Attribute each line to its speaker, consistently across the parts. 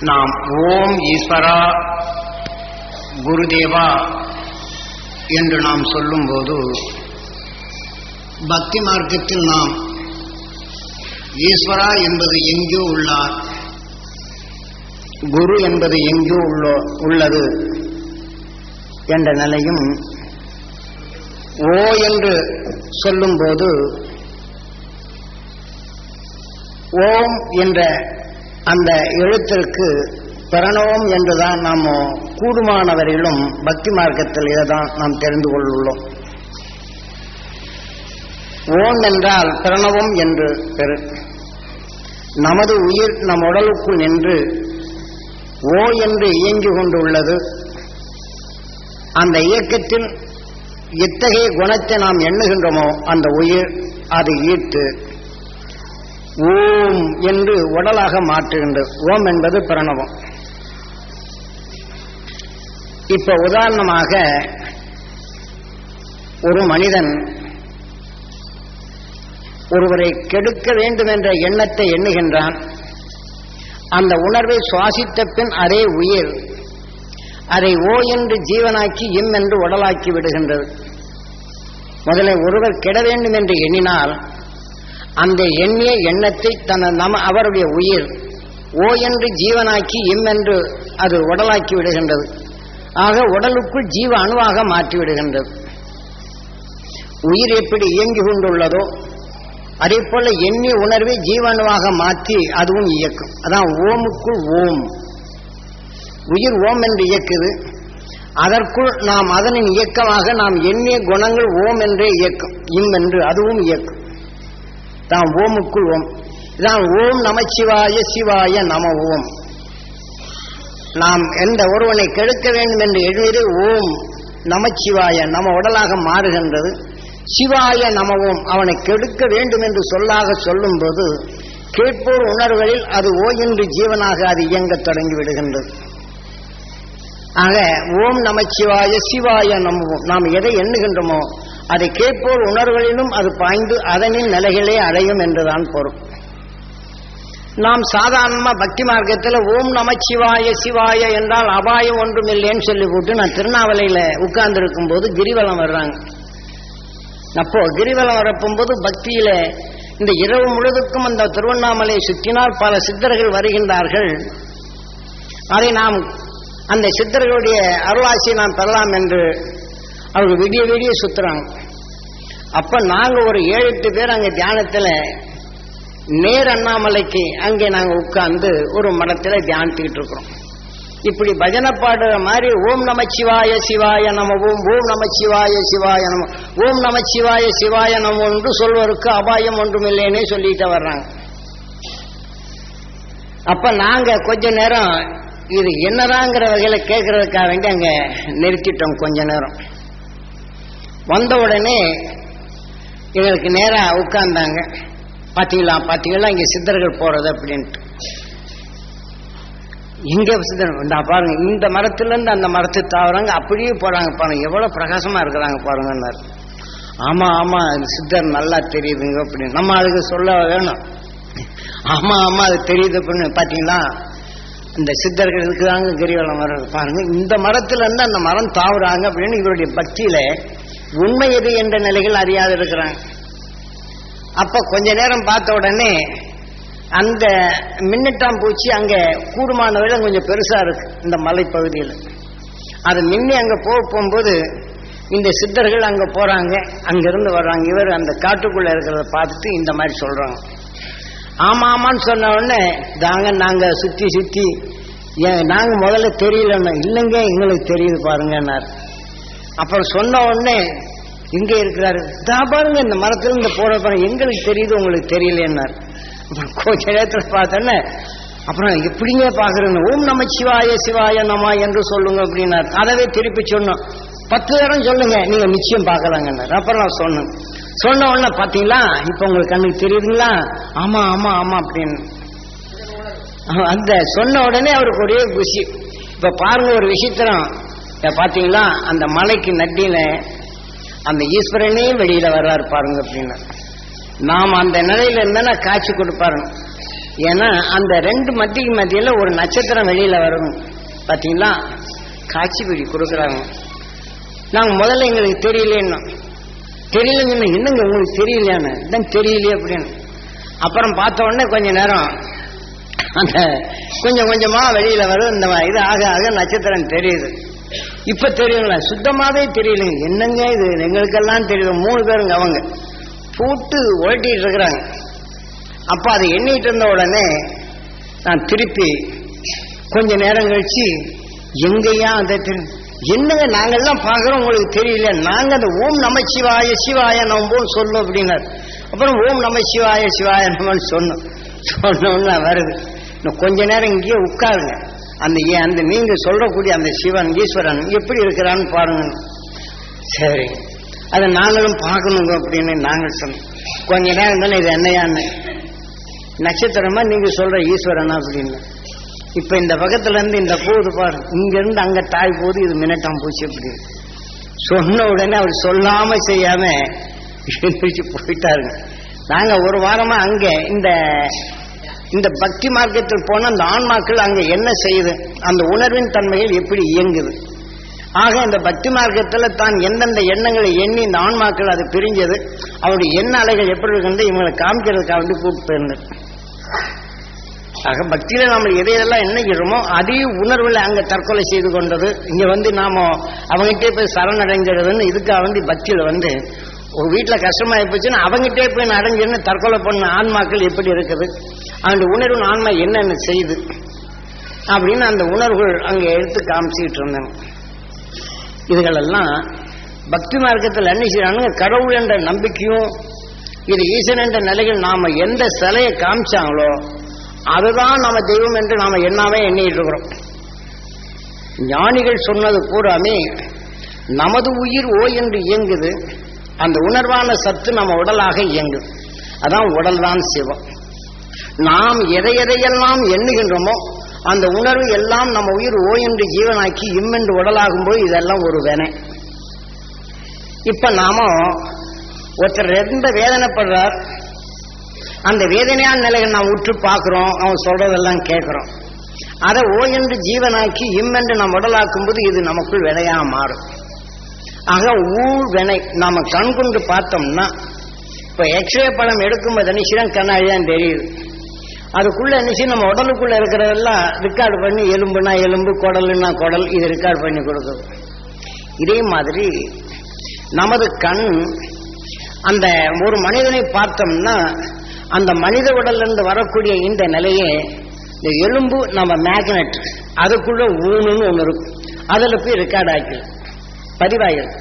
Speaker 1: நாம் ஓம் ஈஸ்வரா குருதேவா என்று நாம் சொல்லும்போது பக்தி மார்க்கத்தில் நாம் ஈஸ்வரா என்பது எங்கோ உள்ளார் குரு என்பது எங்கோ உள்ளோ உள்ளது என்ற நிலையும் ஓ என்று சொல்லும்போது ஓம் என்ற அந்த எழுத்திற்கு பிரணவம் என்றுதான் நாம் கூடுமானவரையிலும் பக்தி மார்க்கத்தில் இதைதான் நாம் தெரிந்து கொள்ளுள்ளோம். ஓம் என்றால் பிரணவம் என்று பெரு. நமது உயிர் நம் உடலுக்குள் நின்று ஓ என்று இயங்கிக் கொண்டுள்ளது. அந்த இயக்கத்தில் எத்தகைய குணத்தை நாம் எண்ணுகின்றோமோ அந்த உயிர் அதை ஈர்த்து ஓம் என்று உடலாக மாற்றுகின்றது ஓம் என்பது பிரணவம். இப்ப உதாரணமாக ஒரு மனிதன் ஒருவரை கெடுக்க வேண்டும் என்ற எண்ணத்தை எண்ணுகின்றான். அந்த உணர்வை சுவாசித்த பின் அதே உயிர் அதை ஓ என்று ஜீவனாக்கி இம் என்று உடலாக்கி விடுகின்றது. முதலில் ஒருவர் கெட வேண்டும் என்று எண்ணினால் அந்த எண்ணிய எண்ணத்தை தன நம அவருடைய உயிர் ஓ என்று ஜீவனாக்கி இம் என்று அது உடலாக்கி விடுகின்றது. ஆக உடலுக்குள் ஜீவ அணுவாக மாற்றி விடுகின்றது. உயிர் எப்படி இயங்கி கொண்டுள்ளதோ அதே போல எண்ணி உணர்வை ஜீவனுவாக மாற்றி அதுவும் இயக்கும். அதான் ஓமுக்குள் ஓம். உயிர் ஓம் என்று இயக்குது. அதற்குள் நாம் அதனின் இயக்கமாக நாம் எண்ணிய குணங்கள் ஓம் என்றே இயக்கும். இம் என்று அதுவும் இயக்கும். தான் ஓமுக்குள் ஓம். இதான் ஓம் நமச்சிவாய சிவாய நம ஓம். நாம் எந்த ஒருவனை கெடுக்க வேண்டும் என்று எழுதியது ஓம் நமச்சிவாய நம்ம உடலாக மாறுகின்றது. சிவாய நமவோம் அவனை கெடுக்க வேண்டும் என்று சொல்லாக சொல்லும்போது கேட்போர் உணர்வுகளில் அது ஓ என்று ஜீவனாக அது இயங்கத் தொடங்கி விடுகின்றது. ஆக ஓம் நமச்சிவாய சிவாய நமவோம் நாம் எதை எண்ணுகின்றோமோ அதை கேட்போர் உணர்வுகளிலும் அது பாய்ந்து அதனின் நிலைகளே அடையும் என்றுதான் பொருள். நாம் சாதாரணமா பக்தி மார்க்கத்தில் ஓம் நமச்சிவாய சிவாய என்றால் அபாயம் ஒன்றும் இல்லைன்னு சொல்லி போட்டு நான் திருநாவலையில உட்கார்ந்து இருக்கும் போது கிரிவலம் வர்றாங்க. அப்போ கிரிவலம் வரப்போது பக்தியில இந்த இரவு முழுதுக்கும் அந்த திருவண்ணாமலையை சுற்றினால் பல சித்தர்கள் வருகின்றார்கள். அதை நாம் அந்த சித்தர்களுடைய அருளாசியை நாம் பெறலாம் என்று அவர்கள் விடிய விடிய சுத்துறாங்க. அப்ப நாங்க ஒரு ஏழு எட்டு பேர் அங்க தியானத்துல நேர் அண்ணாமலைக்கு அங்கே நாங்க உட்கார்ந்து ஒரு மடத்துல தியானித்துக்கிட்டு இருக்கிறோம். இப்படி பஜனை பாடுற மாதிரி ஓம் நம சிவாய சிவாய நம ஓம் ஓம் நம சிவாய சிவாய நம ஓம் நம சிவாய சிவாய நம என்று சொல்வதற்கு அபாயம் ஒன்றும் இல்லைன்னே சொல்லிட்டு வர்றாங்க. அப்ப நாங்க கொஞ்ச நேரம் இது என்னதாங்கிற வகையில கேட்கறதுக்காக வேண்டி அங்க நிறுத்திட்டோம் கொஞ்ச நேரம். வந்த உடனே எங்களுக்கு நேராக உட்கார்ந்தாங்க. பார்த்தீங்களா பார்த்தீங்களா இங்கே சித்தர்கள் போகிறது அப்படின்ட்டு. இங்கே சித்தர் இந்த பாருங்க இந்த மரத்துலேருந்து அந்த மரத்து தாவறாங்க அப்படியே போகிறாங்க பாருங்க. எவ்வளோ பிரகாசமாக இருக்கிறாங்க பாருங்கன்னார். ஆமாம் ஆமாம் சித்தர் நல்லா தெரியுதுங்க அப்படின்னு. நம்ம அதுக்கு சொல்ல வேணும். ஆமாம் ஆமாம் அது தெரியுது அப்படின்னு. பார்த்தீங்களா இந்த சித்தர்கள் இருக்குதாங்க கிரிவலம் மரம் பாருங்க. இந்த மரத்துல இருந்து அந்த மரம் தாவுறாங்க அப்படின்னு இவருடைய பக்தியில உண்மை எது என்ற நிலைகள் அறியாது இருக்கிறாங்க அப்ப கொஞ்ச நேரம் பார்த்த உடனே அந்த மின்னட்டாம் பூச்சி அங்க கூடுமான விட கொஞ்சம் பெருசா இருக்கு இந்த மலைப்பகுதியில். அது மின்னி அங்க போக போகும்போது இந்த சித்தர்கள் அங்க போறாங்க அங்கிருந்து வர்றாங்க. இவர் அந்த காட்டுக்குள்ள இருக்கிறத பார்த்துட்டு இந்த மாதிரி சொல்றாங்க. ஆமா ஆமான்னு சொன்ன உடனே தாங்க நாங்க சுத்தி சுத்தி ஏன் நாங்க முதல்ல தெரியலன்னு இல்லைங்க எங்களுக்கு தெரியுது பாருங்கன்னாரு. அப்புறம் சொன்ன உடனே இங்க இருக்கிறாரு. தா பாருங்க இந்த மரத்துல இருந்து போற பாருங்க எங்களுக்கு தெரியுது உங்களுக்கு தெரியலன்னார். அப்புறம் கொஞ்ச நேரத்தில் பார்த்தோன்னே அப்புறம் எப்படிங்க பாக்குறேன்னு ஓம் நம சிவாய சிவாய நம என்று சொல்லுங்க அப்படின்னார். அதவே திருப்பி சொன்னோம். பத்து தரம் சொல்லுங்க நீங்க நிச்சயம் பார்க்கலாங்கன்னார். அப்புறம் நான் சொன்னேன். சொன்ன உடனே பாத்தீங்களா இப்ப உங்களுக்கு கண்ணுக்கு தெரியுதுங்களா? ஆமா ஆமா ஆமா அப்படின்னு. அந்த சொன்ன உடனே அவருக்கு ஒரே குஷி. இப்ப பாருங்க ஒரு விசித்திரம் பாத்தீங்களா? அந்த மலைக்கு நட்டில அந்த ஈஸ்வரனே வெளியில வர்றாரு பாருங்க அப்படின்னு. நாம் அந்த நிலையில இருந்தா காட்சி கொடுப்பாருங்க ஏன்னா அந்த ரெண்டு மத்திக்கு மத்தியில ஒரு நட்சத்திரம் வெளியில வரும். பாத்தீங்களா? காட்சி பிடி கொடுக்குறாங்க. நாங்க முதல்ல எங்களுக்கு தெரியலேன்னா. தெரியலன்னு என்னங்க உங்களுக்கு தெரியலையான்னு? தான் தெரியலையே அப்படின்னு. அப்புறம் பார்த்த உடனே கொஞ்ச நேரம் அந்த கொஞ்சம் கொஞ்சமா வெளியில வரும். இந்த இது ஆக ஆக நட்சத்திரம் தெரியுது. இப்ப தெரியல சுத்தமாவே தெரியல. என்னங்க இது? எங்களுக்கெல்லாம் தெரியல மூணு பேருங்க அவங்க. போட்டு ஓட்டிட்டு இருக்கிறாங்க. அப்ப அதை எண்ணிட்டு இருந்த உடனே நான் திருப்பி கொஞ்ச நேரம் கழிச்சு எங்கேயா அந்த திரு- என்னங்க நாங்கெல்லாம் பார்க்குறோம் உங்களுக்கு தெரியல. நாங்க அந்த ஓம் நம சிவாய சிவாய நம்போம் சொல்லும் அப்படின்னார். அப்புறம் ஓம் நம சிவாய சிவாய நமன்னு சொன்னோம். சொன்னோம்னா வருது. இன்னும் கொஞ்ச நேரம் இங்கேயே உட்காருங்க. அந்த ஏ- அந்த நீங்க சொல்லக்கூடிய அந்த சிவன் ஈஸ்வரன் எப்படி இருக்கிறான்னு பாருங்க. சரி. அதை நாங்களும் பார்க்கணுங்க அப்படின்னு நாங்கள் சொன்னோம். கொஞ்ச நேரம் தானே இது என்னையான்னு. நட்சத்திரமா நீங்க சொல்ற ஈஸ்வரனா அப்படின்னு. இப்ப இந்த பக்கத்துல இருந்து இந்த போகுது பாரு. இங்க இருந்து அங்க தாய் போகுது இது மினட்டாம் போச்சு அப்படின்னு சொன்ன உடனே அவர் சொல்லாம செய்யாம எழுந்திரிச்சு போயிட்டாருங்க. நாங்க ஒரு வாரமா அங்க இந்த இந்த பக்தி மார்க்கத்தில் போன அந்த ஆன்மாக்கள் அங்க என்ன செய்யுது? அந்த உணர்வின் தன்மைகள் எப்படி இயங்குது? ஆக இந்த பக்தி மார்க்கத்தில் தான் எந்தெந்த எண்ணங்களை எண்ணி இந்த ஆன்மாக்கள் அது பிரிஞ்சது அவருடைய எண்ண அலைகள் எப்படி இருக்குன்னு இவங்களை காமிக்கிறதுக்காக வந்து கூப்பிட்டு போயிருந்தேன். ஆக பக்தியில நாம எதையெல்லாம் எண்ணுகிறோமோ அதே உணர்வுல அங்க தற்கொலை செய்து கொண்டது. இங்க வந்து நாம அவங்ககிட்டே போய் சரணடைஞ்சிடுறதுன்னு இதுக்காக வந்து பக்தியில வந்து ஒரு வீட்டுல கஷ்டமாயி போச்சுன்னா அவங்ககிட்டே போய் அடைஞ்சிருந்து தற்கொலை பண்ண ஆன்மாக்கள் எப்படி இருக்குது? அந்த உணர்வு ஆன்மா என்னென்ன செய்யுது அப்படின்னு அந்த உணர்வுகள் அங்கே எடுத்து காமிச்சுக்கிட்டு இருந்தாங்க இதுகளெல்லாம் பக்தி மார்க்கத்தில் என்ன செய்யறாங்க கடவுள் என்ற நம்பிக்கையும் இது ஈசன் என்ற நிலையில் நாம எந்த சிலையை காமிச்சாங்களோ அதுதான் நாம தெய்வம் என்று நாம எண்ணாவே எண்ணிட்டு இருக்கிறோம். ஞானிகள் சொன்னது பூராமே நமது உயிர் ஓ என்று இயங்குது. அந்த உணர்வான சத்து நம்ம உடலாக இயங்குது. அதான் உடல் தான் சிவம் நாம் எதை எதையெல்லாம் எண்ணுகின்றோமோ அந்த உணர்வு எல்லாம் நம்ம உயிர் ஓ என்று ஜீவனாக்கி இம்மென்று உடலாகும் உடலாகும்போது இதெல்லாம் ஒரு வேனை இப்ப நாம ஒருத்தர் எந்த வேதனைப்படுறார். அந்த வேதனையான நிலைகள் நாம் உற்று பார்க்கிறோம் அவன் சொல்றதெல்லாம் கேட்கிறோம். அதை ஓ என்று ஜீவனாக்கி இம்மென்று நாம் உடலாக்கும் போது இது நமக்குள் வினையா மாறும். ஆக ஊழ் வினை நாம கண் கொண்டு பார்த்தோம்னா இப்ப எக்ஸ்ரே படம் எடுக்கும்போது நிச்சயம் கண்ணாடி தான் தெரியுது. அதுக்குள்ள என்ன நம்ம உடலுக்குள்ள இருக்கிறதெல்லாம் ரெக்கார்டு பண்ணி எலும்புனா எலும்பு குடலுன்னா குடல் இது ரெக்கார்டு பண்ணி கொடுக்குது. இதே மாதிரி நமது கண் அந்த ஒரு மனிதனை பார்த்தோம்னா அந்த மனித உடல்லிருந்து வரக்கூடிய இந்த நிலையே இந்த எலும்பு நம்ம மேக்னெட் அதுக்குள்ள ஊனுன்னு ஒன்று இருக்கும். அதில் போய் ரெக்கார்ட் ஆக்கிடும் பதிவாயிடும்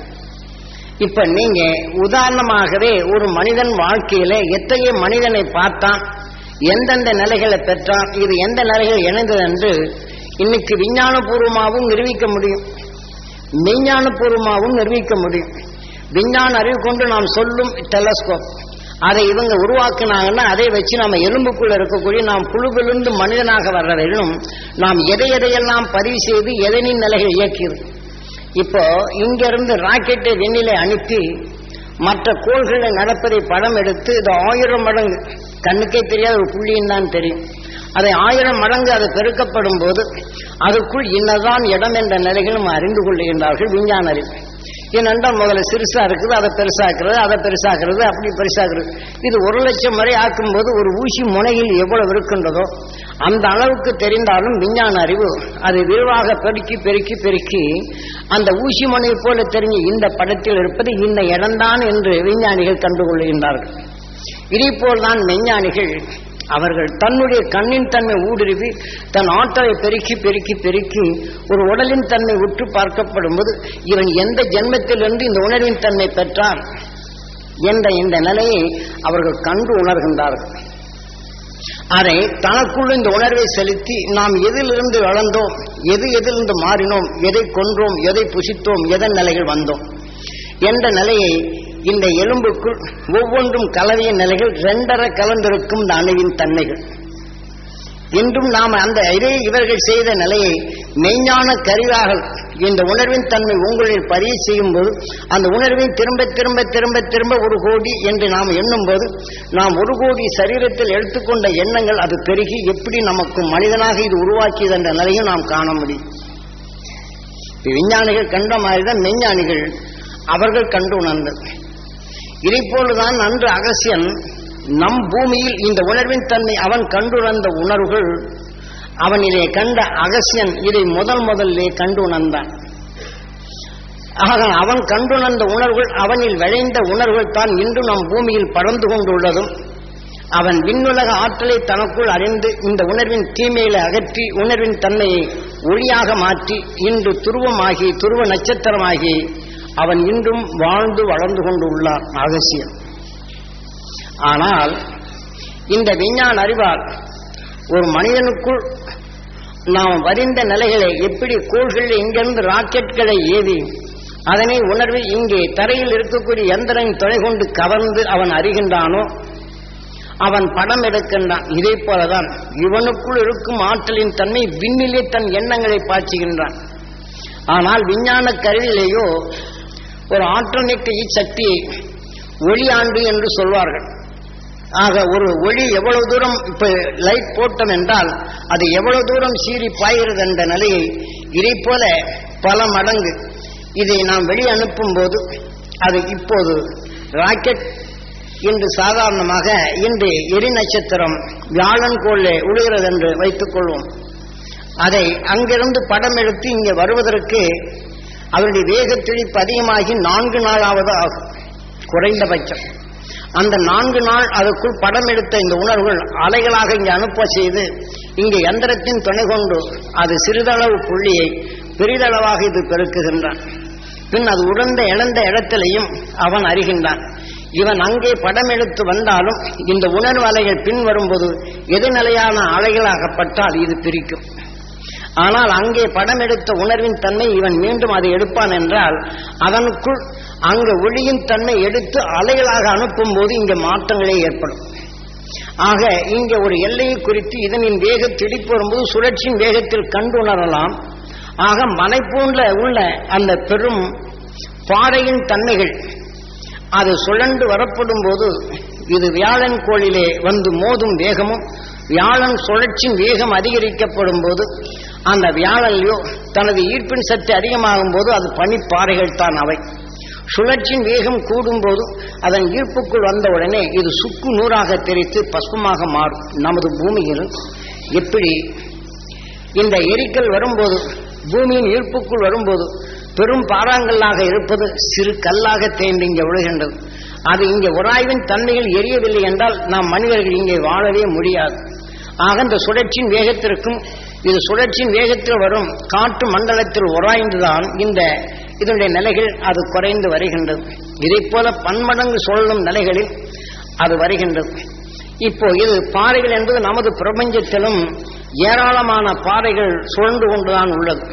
Speaker 1: இப்ப நீங்க உதாரணமாகவே ஒரு மனிதன் வாழ்க்கையில எத்தகைய மனிதனை பார்த்தான்? எந்தெந்த நிலைகளை பெற்றான் இது எந்த நிலைகள் இணைந்தது என்று இன்னைக்கு விஞ்ஞானபூர்வமாகவும் நிரூபிக்க முடியும். மெய்ஞானபூர்வமாகவும் நிரூபிக்க முடியும். விஞ்ஞான அறிவு கொண்டு நாம் சொல்லும் டெலஸ்கோப் அதை இவங்க உருவாக்குனாங்கன்னா அதை வச்சு நம்ம எலும்புக்குள்ள இருக்கக்கூடிய நாம் புழுவிலிருந்து மனிதனாக வர்ற நாம் எதை எதையெல்லாம் பதிவு செய்து எதனின் நிலைகள் இயக்கியது. இப்போ இங்கிருந்து ராக்கெட்டை வெண்ணிலை அனுப்பி மற்ற கோள்களை நடப்பதை படம் எடுத்து இது ஆயிரம் மடங்கு கண்ணுக்கே தெரியாத ஒரு புள்ளின்னு தான் தெரியும். அதை ஆயிரம் மடங்கு அது பெருக்கப்படும் போது அதுக்குள் இன்னதான் இடம் என்ற நிலைகளும் அறிந்து கொள்ளுகின்றார்கள் விஞ்ஞான அறிவு ஏனென்றால் முதல்ல சிறுசா இருக்குது அதை பெருசாக்குறது அதை பெருசாக்குறது அப்படி பெருசாக்குறது. இது ஒரு லட்சம் வரை ஆக்கும்போது ஒரு ஊசி முனையில் எவ்வளவு இருக்கின்றதோ அந்த அளவுக்கு தெரிந்தாலும் விஞ்ஞான அறிவு அது விரிவாக பெருக்கி பெருக்கி பெருக்கி அந்த ஊசி முனை போல தெரிஞ்ச இந்த படத்தில் இருப்பது இந்த இடம்தான் என்று விஞ்ஞானிகள் கண்டுகொள்கின்றார்கள். இதே போல்தான் விஞ்ஞானிகள் அவர்கள் தன்னுடைய கண்ணின் தன்மை ஊடுருவி தன் ஆற்றலை பெருக்கி பெருக்கி பெருக்கி ஒரு உடலின் தன்மை உற்று பார்க்கப்படும் போது இவன் எந்த ஜென்மத்திலிருந்து இந்த உணர்வின் தன்மை பெற்றான் என்ற இந்த நிலையை அவர்கள் கண்டு உணர்கின்றார்கள். அதை தனக்குள் இந்த உணர்வை செலுத்தி நாம் எதிலிருந்து வளர்ந்தோம் எது எதிலிருந்து மாறினோம் எதை கொன்றோம் எதை புசித்தோம் எதன் நிலைகள் வந்தோம் என்ற நிலையை இந்த எலும்புக்குள் ஒவ்வொன்றும் கலவிய நிலைகள் ரெண்டரை கலந்திருக்கும் இந்த அணுவின் தன்மைகள். இன்றும் நாம் அந்த இதே இவர்கள் செய்த நிலையை மெய்ஞான கருவியாக இந்த உணர்வின் தன்மை உங்களில் பதிவு செய்யும் போது அந்த உணர்வின் திரும்ப திரும்ப திரும்ப திரும்ப ஒரு கோடி என்று நாம் எண்ணும் போது நாம் ஒரு கோடி சரீரத்தில் எடுத்துக்கொண்ட எண்ணங்கள் அது பெருகி எப்படி நமக்கு மனிதனாக இது உருவாக்கியது என்ற நிலையும் நாம் காண முடியும். விஞ்ஞானிகள் கண்ட மாதிரிதான் மெஞ்ஞானிகள் அவர்கள் கண்டு உணர்ந்தது இதை போலதான் அன்று அகசியன் நம் பூமியில் இந்த உணர்வின் தன்மை அவன் கண்டுணர்ந்த உணர்வுகள். அவனிலே கண்ட அகசியன் இதை முதல் முதலிலே கண்டுணர்ந்தான். ஆக அவன் கண்டுணர்ந்த உணர்வுகள் அவனில் விளைந்த உணர்வுகள் தான் இன்று நம் பூமியில் பறந்து கொண்டுள்ளதும். அவன் விண்ணுலக ஆற்றலை தனக்குள் அறிந்து இந்த உணர்வின் தீமையில அகற்றி உணர்வின் தன்மையை ஒளியாக மாற்றி இன்று துருவமாகி துருவ நட்சத்திரமாகி அவன் இன்றும் வாழ்ந்து வளர்ந்து கொண்டுள்ளான் அகசியம் ஆனால் இந்த விஞ்ஞான அறிவால் ஒரு மனிதனுக்குள் நாம் வரிந்த நிலைகளை எப்படி கோள்கள் இங்கிருந்து ராக்கெட்களை ஏவி அதனை உணர்வு இங்கே தரையில் இருக்கக்கூடிய எந்திரன் துணை கொண்டு கவர்ந்து அவன் அறிகின்றானோ அவன் படம் எடுக்கின்றான். இதே போலதான் இவனுக்குள் இருக்கும் ஆற்றலின் தன்மை விண்ணிலே தன் எண்ணங்களை பாய்ச்சுகின்றான். ஆனால் விஞ்ஞான கருவிலேயோ ஒரு ஆற்றல் சக்தியை ஒளியாண்டு என்று சொல்வார்கள். ஆக ஒரு ஒளி எவ்வளவு தூரம் இப்ப லைட் போட்டோம் என்றால் அது எவ்வளவு தூரம் சீறி பாய்கிறது என்ற நிலையை இதை போல பல மடங்கு இதை நாம் வெளியே அனுப்பும் போது அது இப்போது ராக்கெட் இன்று சாதாரணமாக இன்று எரி நட்சத்திரம் வியாழன் கோளே உழுகிறது என்று வைத்துக் கொள்வோம் அதை அங்கிருந்து படம் எடுத்து இங்கே வருவதற்கு அவருடைய வேகத்திழிப்பு அதிகமாகி நான்கு நாளாவது ஆகும். குறைந்தபட்சம். அந்த நான்கு நாள் அதற்குள் படம் எடுத்த இந்த உணர்வுகள் அலைகளாக இங்கே அனுப்ப செய்து இங்கே எந்திரத்தின் துணை கொண்டு அது சிறிதளவு புள்ளியை பெரிதளவாக இது பெருக்குகின்றான். பின் அது உடந்த இழந்த இடத்திலையும் அவன் அறிகின்றான் இவன் அங்கே படம் எடுத்து வந்தாலும் இந்த உணர்வு அலைகள் பின் வரும்போது எதிர்நிலையான அலைகளாகப்பட்டால் இது பிரிக்கும். ஆனால் அங்கே படம் எடுத்த உணர்வின் தன்மை இவன் மீண்டும் அதை எடுப்பான் என்றால் அதனுக்குள் அங்கு ஒளியின் தன்மை எடுத்து அலைகளாக அனுப்பும் போது இங்கே மாற்றங்களே ஏற்படும். ஆக இங்கே ஒரு எல்லையை குறித்து இதனின் வேக திடிப்பு வரும்போது சுழற்சியின் வேகத்தில் கண்டுணரலாம். ஆக மலை போன்ற உள்ள அந்த பெரும் பாறையின் தன்மைகள் அது சுழண்டு வரப்படும் போது இது வியாழன் கோளிலே வந்து மோதும் வேகமும் வியாழன் சுழற்சியின் வேகம் அதிகரிக்கப்படும் போது அந்த வியாழன்லையோ தனது ஈர்ப்பின் சக்தி அதிகமாகும் போது அது பனிப்பாறைகள் தான் அவை. சுழற்சியின் வேகம் கூடும் போது அதன் ஈர்ப்புக்குள் வந்த உடனே இது சுக்கு நூறாக தெரித்து பஸ்பமாக மாறும். நமது பூமியில் எப்படி? இந்த எரிக்கல் வரும்போது பூமியின் ஈர்ப்புக்குள் வரும்போது பெரும் பாறாங்கல்லாக இருப்பது சிறு கல்லாக தேண்டி இங்கே விழுகின்றது. அது இங்கே உராய்வின் தன்மையில் எரியவில்லை என்றால் நாம் மனிதர்கள் இங்கே வாழவே முடியாது. ஆக இந்த சுழற்சியின் வேகத்திற்கும் இது சுழற்சியின் வேகத்தில் வரும். காற்று மண்டலத்தில் உராய்ந்துதான் இந்த இதனுடைய நிலைகள் அது குறைந்து வருகின்றது. இதை போல பன்மடங்கு சொல்லும் நிலைகளில் அது வருகின்றது. இப்போ இது பாறைகள் என்பது நமது பிரபஞ்சத்திலும் ஏராளமான பாறைகள் சுழன்று கொண்டுதான் உள்ளது.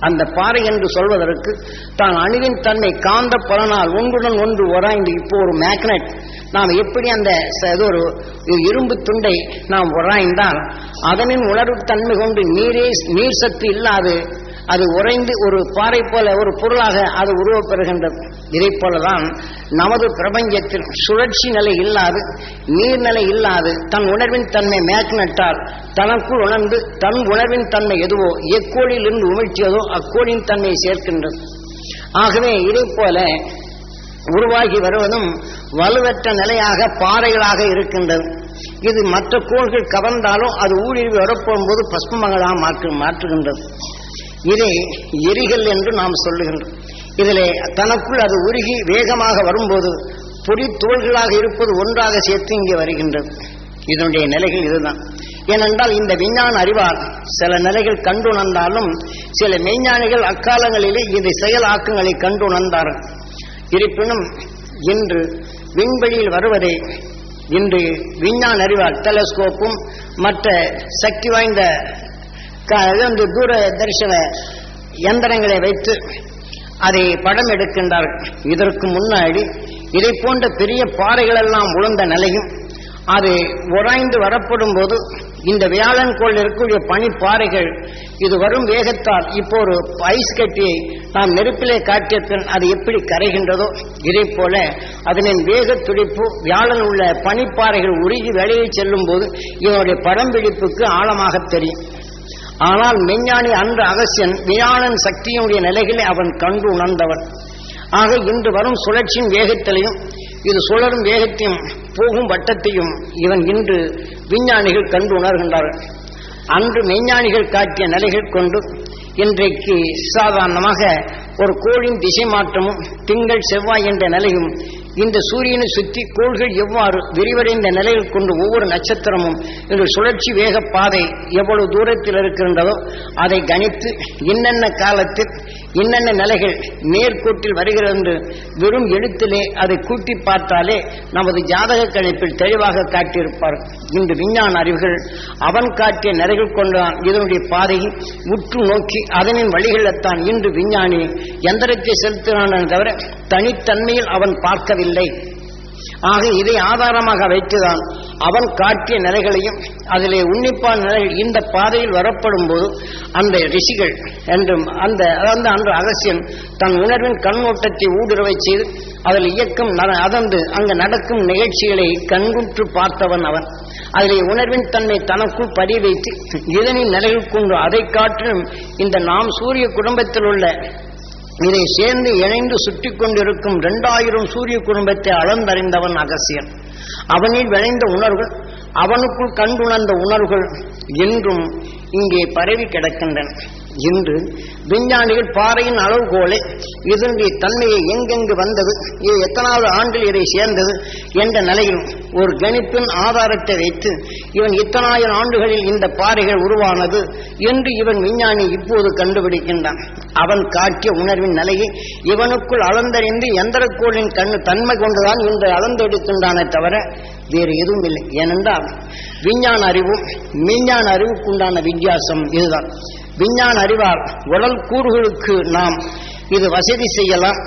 Speaker 1: அந்த பாறை என்று சொல்வதற்கு தான் அணுவின் தன்னை காந்த பலனால் ஒன்றுடன் ஒன்று உராய்ந்து இப்போ ஒரு மேக்னெட் நாம் எப்படி அந்த ச- ஒரு இரும்பு துண்டை நாம் உராய்ந்தால் அதனின் உணர்வு தன்மை கொண்டு நீரே நீர் சத்து இல்லாது அது உறைந்து ஒரு பாறை போல ஒரு பொருளாக அது உருவப்பெறுகின்றது இதை போலதான் நமது பிரபஞ்சத்தில் சுழற்சி நிலை இல்லாது நீர்நிலை இல்லாது தன் உணர்வின் தன்மை மேக்னட்டால் தனக்குள் உணர்ந்து தன் உணர்வின் தன்மை எதுவோ எக்கோளில் இருந்து உமிழ்ச்சியதோ அக்கோளின் தன்மையை சேர்க்கின்றது. ஆகவே இதை போல உருவாகி வருவதும் வலுவற்ற நிலையாக பாறைகளாக இருக்கின்றது. இது மற்ற கோள்கள் கவர்ந்தாலும் அது ஊடுருவி வரப்போகும்போது பஸ்மங்களாக மாற்று மாற்றுகின்றது. இதை எரிகள் என்று நாம் சொல்லுகின்றோம். இதிலே தனக்குள் அது உருகி வேகமாக வரும்போது பொறி தோள்களாக இருப்பது ஒன்றாக சேர்த்து இங்கே வருகின்றது. இதனுடைய நிலைகள் இதுதான். ஏனென்றால் இந்த விஞ்ஞான அறிவால் சில நிலைகள் கண்டுணர்ந்தாலும் சில மெய்ஞானிகள் அக்காலங்களிலே இந்த செயலாக்கங்களை கண்டுணர்ந்தார்கள் இருப்பினும் இன்று விண்வெளியில் வருவதை இன்று விஞ்ஞான அறிவால் டெலஸ்கோப்பும் மற்ற சக்தி வாய்ந்த க- வந்து தூர தரிசன எந்திரங்களை வைத்து அதை படம் எடுக்கின்றார்கள். இதற்கு முன்னாடி இதை போன்ற பெரிய பாறைகள் எல்லாம் உளுந்த நிலையும் அது உராய்ந்து வரப்படும் போது இந்த வியாழன் கோள் இருக்கக்கூடிய பனிப்பாறைகள் இது வரும் வேகத்தால் இப்போ ஒரு ஐஸ் கட்டியை நாம் நெருப்பிலே காட்டிய பின் அது எப்படி கரைகின்றதோ இதே போல அதனின் வேக துடிப்பு வியாழன் உள்ள பனிப்பாறைகள் உருகி வெளியே செல்லும் போது இதனுடைய படம்பிடிப்புக்கு ஆழமாக தெரியும். ஆனால் மெஞ்ஞானி அன்று அகசியன் வியாழன் சக்தியினுடைய நிலைகளை அவன் கண்டு உணர்ந்தவன். ஆக இன்று வரும் சுழற்சியின் வேகத்திலையும் இது சுழலும் வேகத்தையும் போகும் வட்டத்தையும் இவன் இன்று விஞ்ஞானிகள் கண்டு உணர்கின்றார்கள். அன்று மெய்ஞானிகள் காட்டிய நிலைகள் கொண்டு இன்றைக்கு சாதாரணமாக ஒரு கோளின் திசை மாற்றமும் திங்கள் செவ்வாய் என்ற நிலையும் இந்த சூரியனை சுற்றி கோள்கள் எவ்வாறு விரிவடைந்த நிலையில் கொண்டு ஒவ்வொரு நட்சத்திரமும் இந்த சுழற்சி வேக பாதை எவ்வளவு தூரத்தில் இருக்கின்றதோ அதை கணித்து என்னென்ன காலத்தில் இன்னென்ன நிலைகள் நேர்கோட்டில் வருகிறது என்று வெறும் எழுத்திலே அதை கூட்டி பார்த்தாலே நமது ஜாதக கணிப்பில் தெளிவாக காட்டியிருப்பார். இந்த விஞ்ஞான அறிவுகள் அவன் காட்டிய நிலைகள் கொண்டான் இதனுடைய பாதையை உற்று நோக்கி அதனின் வழிகளத்தான் இன்று விஞ்ஞானி எந்திரத்தை செலுத்தினான் தவிர தனித்தன்மையில் அவன் பார்க்கவில்லை. ஆக இதை ஆதாரமாக வைத்துதான் அவன் காட்டிய நிலைகளையும் அதிலே உன்னிப்பான நிலைகள் இந்த பாதையில் வரப்படும் போது அந்த ரிஷிகள் என்றும் அந்த அதாவது அன்று அகசியன் தன் உணர்வின் கண்ணோட்டத்தை ஊடுருவை செய்து அதில் இயக்கம் அதந்து அங்கு நடக்கும் நிகழ்ச்சிகளை கண்குற்று பார்த்தவன் அவன். அதிலே உணர்வின் தன்மை தனக்குள் பதிய வைத்து இதனின் நிலைகள் கொண்டு அதை காட்டிலும் இந்த நாம் சூரிய குடும்பத்தில் உள்ள இதை சேர்ந்து இணைந்து சுற்றி கொண்டிருக்கும் இரண்டாயிரம் சூரிய குடும்பத்தை அளந்தறிந்தவன் அகசியன். அவனில் விளைந்த உணர்வுகள் அவனுக்குள் கண்டுணர்ந்த உணர்வுகள் என்றும் இங்கே பரவி கிடக்கின்றன. இன்று விஞ்ஞானிகள் பாறையின் அளவுகோலை இதனுடைய தன்மையை எங்கெங்கு வந்தது? இது எத்தனாவது ஆண்டில் இதை சேர்ந்தது என்ற நிலையில் ஒரு கணிப்பின் ஆதாரத்தை வைத்து இவன் இத்தனாயிரம் ஆண்டுகளில் இந்த பாறைகள் உருவானது என்று இவன் விஞ்ஞானி இப்போது கண்டுபிடிக்கின்றான். அவன் காட்டிய உணர்வின் நிலையை இவனுக்குள் அளந்தறிந்து எந்திரக்கோளின் கண்ணு தன்மை கொண்டுதான் இன்று அளந்தெடுக்கின்றானே தவிர வேறு எதுவும் இல்லை. ஏனென்றால் விஞ்ஞான அறிவும் மெஞ்ஞான அறிவுக்குண்டான வித்தியாசம் இதுதான். விஞ்ஞான அறிவார் உடல் கூறுகளுக்கு நாம் இது வசதி செய்யலாம்.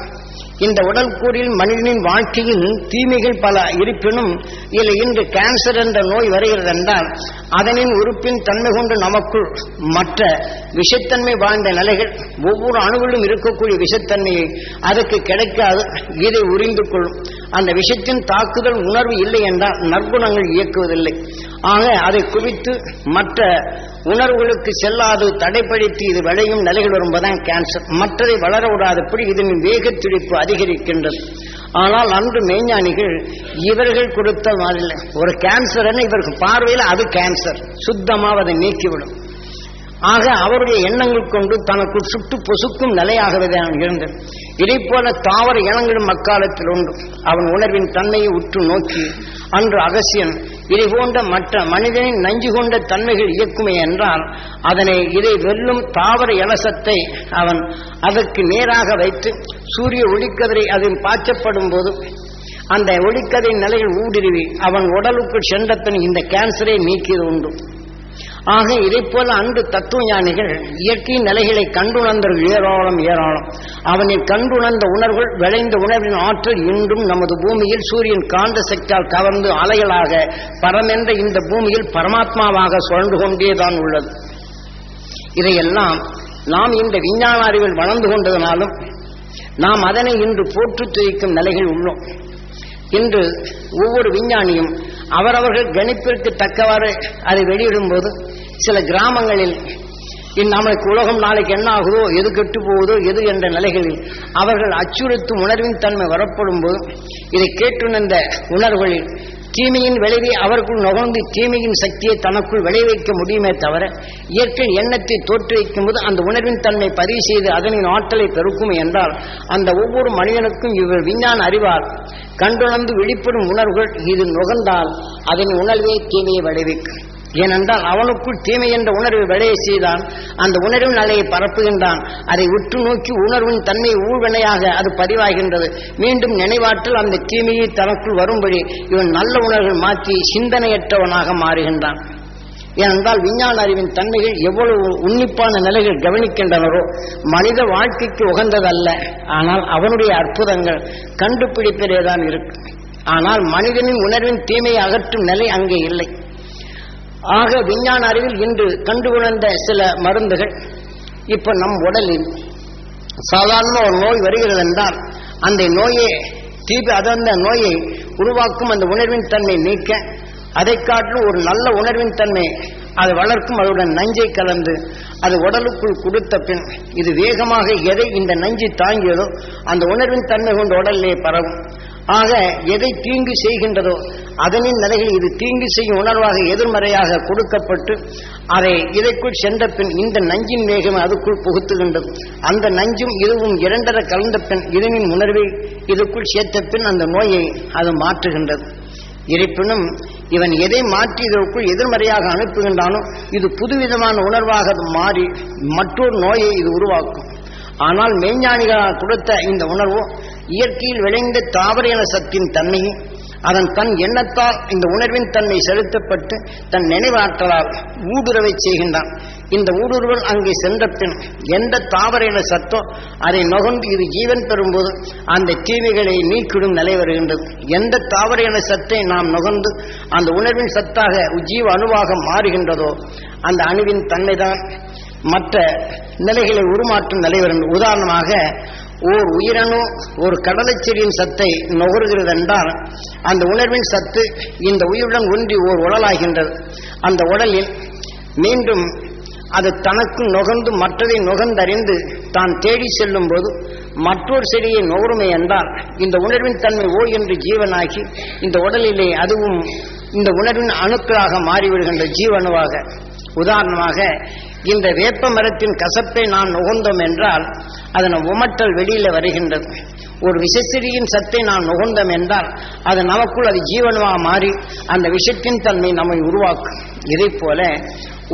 Speaker 1: இந்த உடல் கூறில் மனிதனின் வாழ்க்கையில் தீமைகள் பல இருப்பினும் இதில் இன்று கேன்சர் என்ற நோய் வருகிறது என்றால் அதனின் உறுப்பின் தன்மை கொண்டு நமக்குள் மற்ற விஷத்தன்மை வாழ்ந்த நிலைகள் ஒவ்வொரு அணுவிலும் இருக்கக்கூடிய விஷத்தன்மையை அதற்கு கிடைக்காது இதை உறிந்து கொள்ளும். அந்த விஷத்தின் தாக்குதல் உணர்வு இல்லை என்றால் நற்குணங்கள் இயக்குவதில்லை. ஆக அதை குவித்து மற்ற உணர்வுகளுக்கு செல்லாது தடைப்படுத்தி இது விளையும் நிலைகள் வரும்போதுதான் கேன்சர் மற்றதை வளர விடாதபடி இதன் வேக துடிப்பு அதிகரிக்கின்றது. ஆனால் அன்று மெய்ஞானிகள் இவர்கள் கொடுத்த மாதிரி ஒரு ஒரு கேன்சர்னு இவருக்கு பார்வையில் அது கேன்சர் சுத்தமாக அதை நீக்கிவிடும். ஆக அவருடைய எண்ணங்கள் கொண்டு தனக்குள் சுட்டு பொசுக்கும் நிலையாகவே தான் இருந்தது. இதை போல தாவர இனங்களும் அக்காலத்தில் உண்டு. அவன் உணர்வின் தன்மையை உற்று நோக்கி அன்று அகசியன் இதை போன்ற மற்ற மனிதனின் நஞ்சு கொண்ட தன்மைகள் இயக்குமே என்றால் அதனை இதை வெல்லும் தாவர இலசத்தை அவன் அதற்கு நேராக வைத்து சூரிய ஒளிக்கதிரை அதில் பாய்ச்சப்படும் போது அந்த ஒளிக்கதை நிலையில் ஊடுருவி அவன் உடலுக்குள் சென்றத்தன் இந்த கேன்சரை நீக்கியது உண்டு. ஆக இதை போல அன்று தத்துவ ஞானிகள் இயற்கையின் நிலைகளை கண்டுணர்ந்தவர்கள் ஏராளம் ஏராளம். அவனில் கண்டுணர்ந்த உணர்வுகள் விளைந்த உணர்வின் ஆற்றல் இன்றும் நமது பூமியில் சூரியன் காந்த சக்தியால் கவர்ந்து அலைகளாக பரமென்ற இந்த பூமியில் பரமாத்மாவாக சுழன்று கொண்டேதான் உள்ளது. இதையெல்லாம் நாம் இந்த விஞ்ஞான அறிவில் வளர்ந்து கொண்டதனாலும் நாம் அதனை இன்று போற்று துதிக்கும் நிலைகள் உள்ளோம். இன்று ஒவ்வொரு விஞ்ஞானியும் அவரவர்கள் கணிப்பிற்கு தக்கவாறு அதை வெளியிடும்போது சில கிராமங்களில் இன் உலகம் நாளைக்கு என்ன ஆகுதோ எது கெட்டு போகுதோ எது என்ற நிலைகளில் அவர்கள் அச்சுறுத்தும் உணர்வின் தன்மை வரப்படும் போது இதை கேட்டுணர்ந்த உணர்வுகளில் தீமையின் விளைவை அவருக்குள் நுகர்ந்து தீமையின் சக்தியை தனக்குள் விளைவிக்க முடியுமே தவிர இயற்கை எண்ணத்தை தோற்றுவிக்கும் போது அந்த உணர்வின் தன்மை பதிவு செய்து அதனின் ஆற்றலை பெருக்கும் என்றால் அந்த ஒவ்வொரு மனிதனுக்கும் இவர் விஞ்ஞான அறிவார். கண்டுணர்ந்து வெளிப்படும் உணர்வுகள் இது நுகர்ந்தால் அதன் உணர்வே தீமையை விளைவிக்கும். ஏனென்றால் அவனுக்குள் தீமை என்ற உணர்வு விளைய செய்தான். அந்த உணர்வின் அலையை பரப்புகின்றான். அதை உற்று நோக்கி உணர்வின் தன்மை ஊழ்வினையாக அது பதிவாகின்றது. மீண்டும் நினைவாற்றல் அந்த தீமையை தனக்குள் வரும்படி இவன் நல்ல உணர்வுகள் மாற்றி சிந்தனையற்றவனாக மாறுகின்றான். ஏனென்றால் விஞ்ஞான அறிவின் தன்மைகள் எவ்வளவு உன்னிப்பான நிலைகள் கவனிக்கின்றனரோ மனித வாழ்க்கைக்கு உகந்ததல்ல. ஆனால் அவனுடைய அற்புதங்கள் கண்டுபிடிப்பிலே தான் இருக்கு. ஆனால் மனிதனின் உணர்வின் தீமையை அகற்றும் நிலை அங்கே இல்லை. ஆக விஞ்ஞான அறிவில் இன்று கண்டுகொண்ட சில மருந்துகள் இப்ப நம் உடலில் சாதாரண ஒரு நோய் வருகிறது என்றால் அந்த நோயை தீபி அந்த நோயை உருவாக்கும் அந்த உணர்வின் தன்மை நீக்க அதை காட்டிலும் ஒரு நல்ல உணர்வின் தன்மை அதை வளர்க்கும் அதனுடன் நஞ்சை கலந்து அது உடலுக்குள் கொடுத்த பின் இது வேகமாக எதை இந்த நஞ்சு தாங்கியதோ அந்த உணர்வின் தன்மை கொண்டு உடலிலே பரவும். ஆக எதை தீங்கு செய்கின்றதோ அதனின் நிலையில் இது தீங்கு செய்யும் உணர்வாக எதிர்மறையாக கொடுக்கப்பட்டு அதை இதற்குள் சென்ற பின் இந்த நஞ்சின் வேகம் அதுக்குள் புகுத்துகின்றது. அந்த நஞ்சும் இதுவும் இரண்டர கலந்த பின் இதனின் உணர்வை இதுக்குள் சேர்த்த பின் அந்த நோயை அது மாற்றுகின்றது. இருப்பினும் இவன் எதை மாற்றி இதற்குள் எதிர்மறையாக அனுப்புகின்றானோ இது புதுவிதமான உணர்வாக மாறி மற்றொரு நோயை இது உருவாக்கும். ஆனால் மெய்ஞானிகளால் கொடுத்த இந்த உணர்வும் இயற்கையில் விளைந்த தாவர இன சத்தின் தன்மையும் அதன் தன் எண்ணத்தால் இந்த உணர்வின் தன்மை செலுத்தப்பட்டு தன் நினைவாற்றலால் ஊடுருவை செய்கின்றான். இந்த ஊடுருவல் அங்கே சென்ற பின் எந்த தாவர இன சத்தோ அதை நுகர்ந்து இது ஜீவன் பெறும்போது அந்த தீமைகளை நீக்கிடும் நிலை வருகின்றது. எந்த தாவர இன சத்தை நாம் நுகர்ந்து அந்த உணர்வின் சத்தாக ஜீவ அணுவாக மாறுகின்றதோ அந்த அணுவின் தன்மைதான் மற்ற நிலைகளை உருமாற்றும் நிலை வருகின்றது. உதாரணமாக ஓர் உயிரணு ஒரு கடலைச் செடியின் சத்தை நுகர்கிறது என்றால் அந்த உணர்வின் சத்து இந்த உயிருடன் ஒன்றி ஓர் உடலாகின்றது. அந்த உடலில் மீண்டும் அது தனக்கு நுகர்ந்து மற்றதை நுகர்ந்தறிந்து தான் தேடி செல்லும் போது மற்றொரு செடியை நுகருமை என்றால் இந்த உணர்வின் தன்மை ஓ என்று ஜீவனாகி இந்த உடலிலே அதுவும் இந்த உணர்வின் அணுக்களாக மாறிவிடுகின்ற ஜீவனுவாக. உதாரணமாக இந்த வேப்ப மரத்தின் கசப்பை நான் நுகர்ந்தோம் என்றால் அதன் உமட்டல் வெளியில வருகின்றது. ஒரு விஷசிறியின் சத்தை நான் நுகர்ந்தோம் என்றால் அது நமக்குள் அது ஜீவனமாக மாறி அந்த விஷத்தின் தன்மை நம்மை உருவாக்கும். இதை போல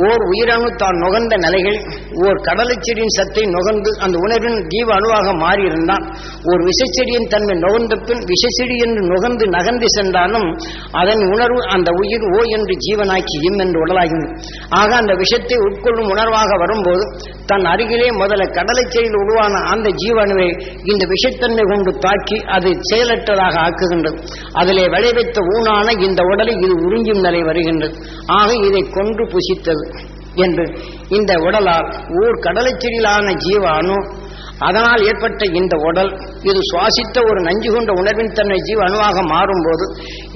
Speaker 1: ஓர் உயிரணு தான் நுகர்ந்த நிலைகள் ஓர் கடலைச்செடியின் சத்தை நுகர்ந்து அந்த உணர்வின் ஜீவ அணுவாக மாறியிருந்தான். ஓர் விஷச்செடியின் தன்மை நுகர்ந்த பின் விஷச்செடி என்று நுகர்ந்து நகர்ந்து சென்றாலும் அதன் உணர்வு அந்த உயிர் ஓ என்று ஜீவனாக்கி இம் என்று உடலாகினது. ஆக அந்த விஷத்தை உட்கொள்ளும் உணர்வாக வரும்போது தன் அருகிலே முதல்ல கடலைச்செடியில் உருவான அந்த ஜீவனுவை இந்த விஷத்தன்மை கொண்டு தாக்கி அது செயலற்றதாக ஆக்குகின்றது. அதிலே விளைவித்த ஊனான இந்த உடலை இது உறிஞ்சும் நிலை வருகின்றது. ஆக இதை கொன்று புசித்தது. என்று. இந்த உடலால் ஊர் கடலைச்செடியிலான ஜீவ அணு அதனால் ஏற்பட்ட இந்த உடல் இது சுவாசித்த ஒரு நஞ்சு கொண்ட உணர்வின் தன்மை ஜீவ அணுவாக மாறும்போது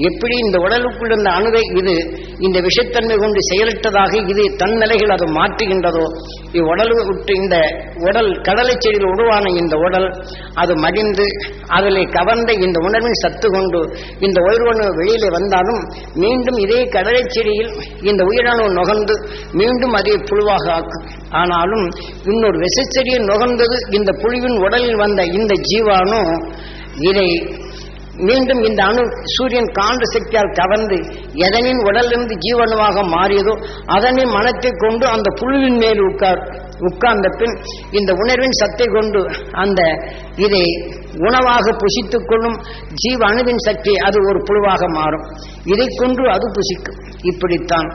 Speaker 1: எப்படி இந்த உடலுக்குள் இருந்த அணுவை இது இந்த விஷத்தன்மை கொண்டு செயலிட்டதாக இது தன்னிலைகள் அது மாற்றுகின்றதோ இவ்வுடல் விட்டு இந்த உடல் கடலை செடியில் உருவான இந்த உடல் அது மடிந்து அதில் கவர்ந்த இந்த உணர்வின் சத்து கொண்டு இந்த உயிரணு வெளியிலே வந்தாலும் மீண்டும் இதே கடலை செடியில் இந்த உயிரணு நுகர்ந்து மீண்டும் அதை புழுவாக ஆக்கும் ஆனாலும் இன்னொரு விசைச்செடியை நுகர்ந்தது இந்த புழுவின் உடலில் வந்த இந்த ஜீவானும் இதை மீண்டும் இந்த அணு சூரியன் காந்த சக்தியால் கவர்ந்து எதனின் உடலிருந்து ஜீவனுவாக மாறியதோ அதனின் மனத்தை கொண்டு அந்த புழுவின் மேல் உட்கார் உட்கார்ந்த பின் இந்த உணர்வின் சத்தை கொண்டு அந்த இதை உணவாக புசித்துக் கொள்ளும் ஜீவ அணுவின் சக்தி அது ஒரு புழுவாக மாறும். இதை கொண்டு அது புசிக்கும். இப்படித்தான்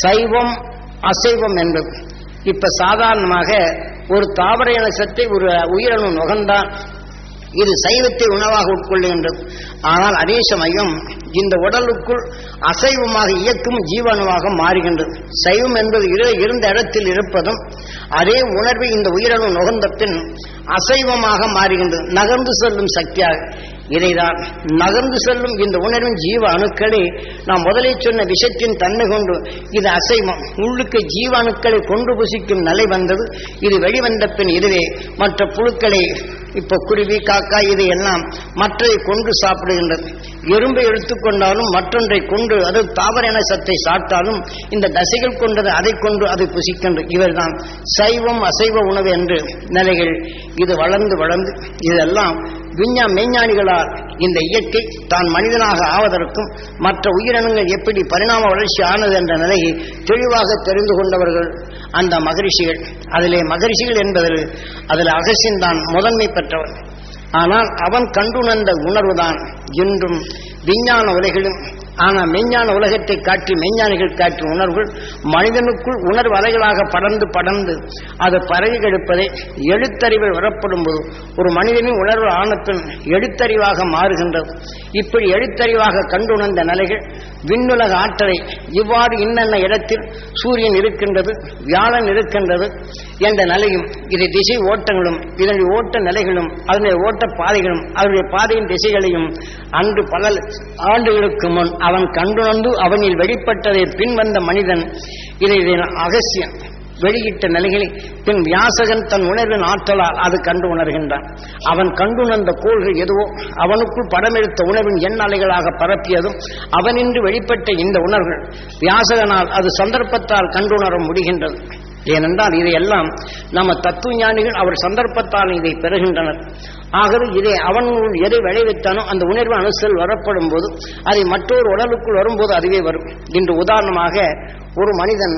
Speaker 1: சைவம் அசைவம் என்பது. இப்ப சாதாரணமாக ஒரு தாவர இன சத்தை ஒரு உயிரணு நுகர்ந்தான் இது சைவத்தை உணவாக உட்கொள்ளுகின்றது. ஆனால் அதே சமயம் இந்த உடலுக்குள் அசைவமாக இயக்கும் ஜீவனமாக மாறுகின்றது. சைவம் என்பது இரு- இருந்த இடத்தில் இருப்பதும் அதே உணர்வை இந்த உயிரணு நுகர்ந்த பின் அசைவமாக மாறுகின்றது. நகர்ந்து செல்லும் சக்தியாக. இதைதான் நகர்ந்து செல்லும் இந்த உணர்வின் ஜீவ அணுக்களை நாம் முதலில் சொன்ன விஷத்தின் தன்மை கொண்டு இது அசைவம். உள்ளுக்கு ஜீவ அணுக்களை கொண்டு புசிக்கும் நிலை வந்தது. இது வெளிவந்த பின் இதுவே மற்ற புழுக்களை இப்போ குருவி காக்கா இது எல்லாம் மற்றதை கொண்டு சாப்பிடுகின்றது. எறும்பை எடுத்துக்கொண்டாலும் மற்றொன்றை கொண்டு அது தாவர என சத்தை சாப்பிட்டாலும் இந்த தசைகள் கொண்டது அதை கொண்டு அதை புசிக்கின்ற இவர்தான் சைவம் அசைவ உணவு என்று நிலைகள். இது வளர்ந்து வளர்ந்து இதெல்லாம் விஞ்ஞா மெய்ஞானிகளால் இந்த இயற்கை தான் மனிதனாக ஆவதற்கும் மற்ற உயிரினங்கள் எப்படி பரிணாம வளர்ச்சி ஆனது என்ற நிலையை தெளிவாக தெரிந்து கொண்டவர்கள் அந்த மகரிஷிகள். அதிலே மகரிஷிகள் என்பதில் அதில் அகசியன் தான் முதன்மை பெற்றவர். ஆனால் அவன் கண்டுணர்ந்த உணர்வுதான் இன்றும் விஞ்ஞான உலைகளும் ஆனால் மெஞ்ஞான உலகத்தை காட்டி மெஞ்ஞானிகள் காட்டிய உணர்வுகள் மனிதனுக்குள் உணர்வு அலைகளாக படர்ந்து படர்ந்து அது பரவி கெடுப்பதை எழுத்தறிவில் வரப்படும் போது ஒரு மனிதனின் உணர்வு ஆனப்பின் எழுத்தறிவாக மாறுகின்றது. இப்படி எழுத்தறிவாக கண்டுணர்ந்த நிலைகள் விண்ணுலக ஆற்றலை இவ்வாறு இன்னென்ன இடத்தில் சூரியன் இருக்கின்றது வியாழன் இருக்கின்றது என்ற நிலையும் இதை திசை ஓட்டங்களும் இதனுடைய ஓட்ட நிலைகளும் அதனுடைய ஓட்ட பாதைகளும் அதனுடைய பாதையின் திசைகளையும் அன்று பல ஆண்டுகளுக்கு முன் அவன் கண்டுணர்ந்து அவனில் வெளிப்பட்டதை பின் வந்த மனிதன் இதை அகசியம் வெளியிட்ட நிலைகளை பின் வியாசகன் தன் உணர்வின் ஆற்றலால் அது கண்டு உணர்கின்றான். அவன் கண்டுணர்ந்த கோள்கள் எதுவோ அவனுக்குள் படமெடுத்த உணர்வின் எண் அலைகளாக பரப்பியதும் அவனின்று வெளிப்பட்ட இந்த உணர்வுகள் வியாசகனால் அது சந்தர்ப்பத்தால் கண்டுணர முடிகின்றது. ஏனென்றால் இதையெல்லாம் நம்ம தத்துவ ஞானிகள் அவர் சந்தர்ப்பத்தால் இதை பெறுகின்றனர். ஆகவே இதை அவன் எதை விளைவித்தானோ அந்த உணர்வு அணுசல் வரப்படும் போது அதை மற்றொரு உடலுக்குள் வரும்போது அதுவே வரும். இன்று உதாரணமாக ஒரு மனிதன்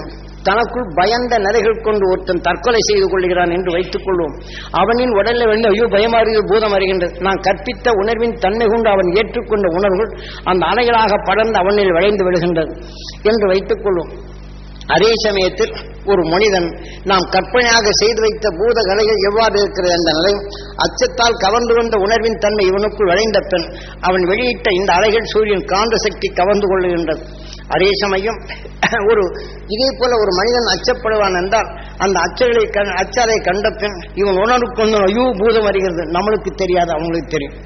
Speaker 1: தனக்குள் பயந்த நிலைகள் கொண்டு ஒருத்தன் தற்கொலை செய்து கொள்கிறான் என்று வைத்துக் கொள்வோம். அவனின் உடலில் வந்து ஐயோ பயமாறியது பூதம் அறிகின்றது நான் கற்பித்த உணர்வின் தன்மை கொண்டு அவன் ஏற்றுக்கொண்ட உணர்வுகள் அந்த அலைகளாக படர்ந்து அவனில் விளைந்து விடுகின்றது என்று வைத்துக் கொள்வோம். அதே சமயத்தில் ஒரு மனிதன் நாம் கற்பனையாக செய்து வைத்த பூத கலைகள் எவ்வாறு இருக்கிறது என்ற நிலை அச்சத்தால் கவர்ந்து வந்த உணர்வின் தன்மை இவனுக்குள் விளைந்த பெண் அவன் வெளியிட்ட இந்த அலைகள் சூரியன் காந்த சக்தி கவர்ந்து கொள்ளுகின்றது. அதே சமயம் ஒரு இதே போல ஒரு மனிதன் அச்சப்படுவான் என்றால் அந்த அச்சங்களை கண் அச்சதை கண்ட பின் இவன் உணர்வுக்கு ஐயோ பூதம் வருகிறது நம்மளுக்கு தெரியாது அவங்களுக்கு தெரியும்.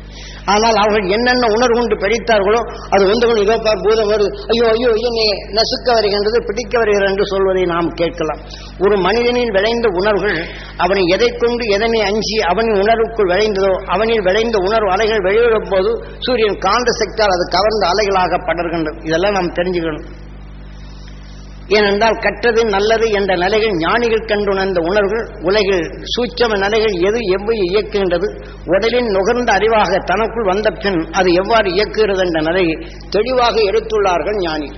Speaker 1: ஆனால் அவர்கள் என்னென்ன உணர்வு கொண்டு பிடித்தார்களோ அது வந்து கொண்டு இதோ பார் பூதம் வருது. ஐயோ ஐயோ என்னை நசுக்க வருகின்றது பிடிக்க வருகிறது என்று சொல்வதை நாம் கேட்கலாம். ஒரு மனிதனில் விளைந்த உணர்வுகள் அவனை எதை கொண்டு எதனை அஞ்சி அவனின் உணர்வுக்குள் விளைந்ததோ அவனில் விளைந்த உணர்வு அலைகள் வெளியிடும் போது சூரியன் காந்த சக்தியால் அது கவர்ந்த அலைகளாக படர்கின்றது. இதெல்லாம் நாம் தெரிஞ்சுக்கணும். ஏனென்றால் கற்றது நல்லது என்ற நிலைகள் ஞானிகள் கண்டுணர்ந்த உணர்வுகள் உலகில் சூட்சம நிலைகள் எது எவ்வாறு இயக்குகின்றது உடலின் நுகர்ந்த அறிவாக தனக்குள் வந்த பின் அது எவ்வாறு இயக்குகிறது என்ற நிலையை தெளிவாக எடுத்துள்ளார்கள் ஞானி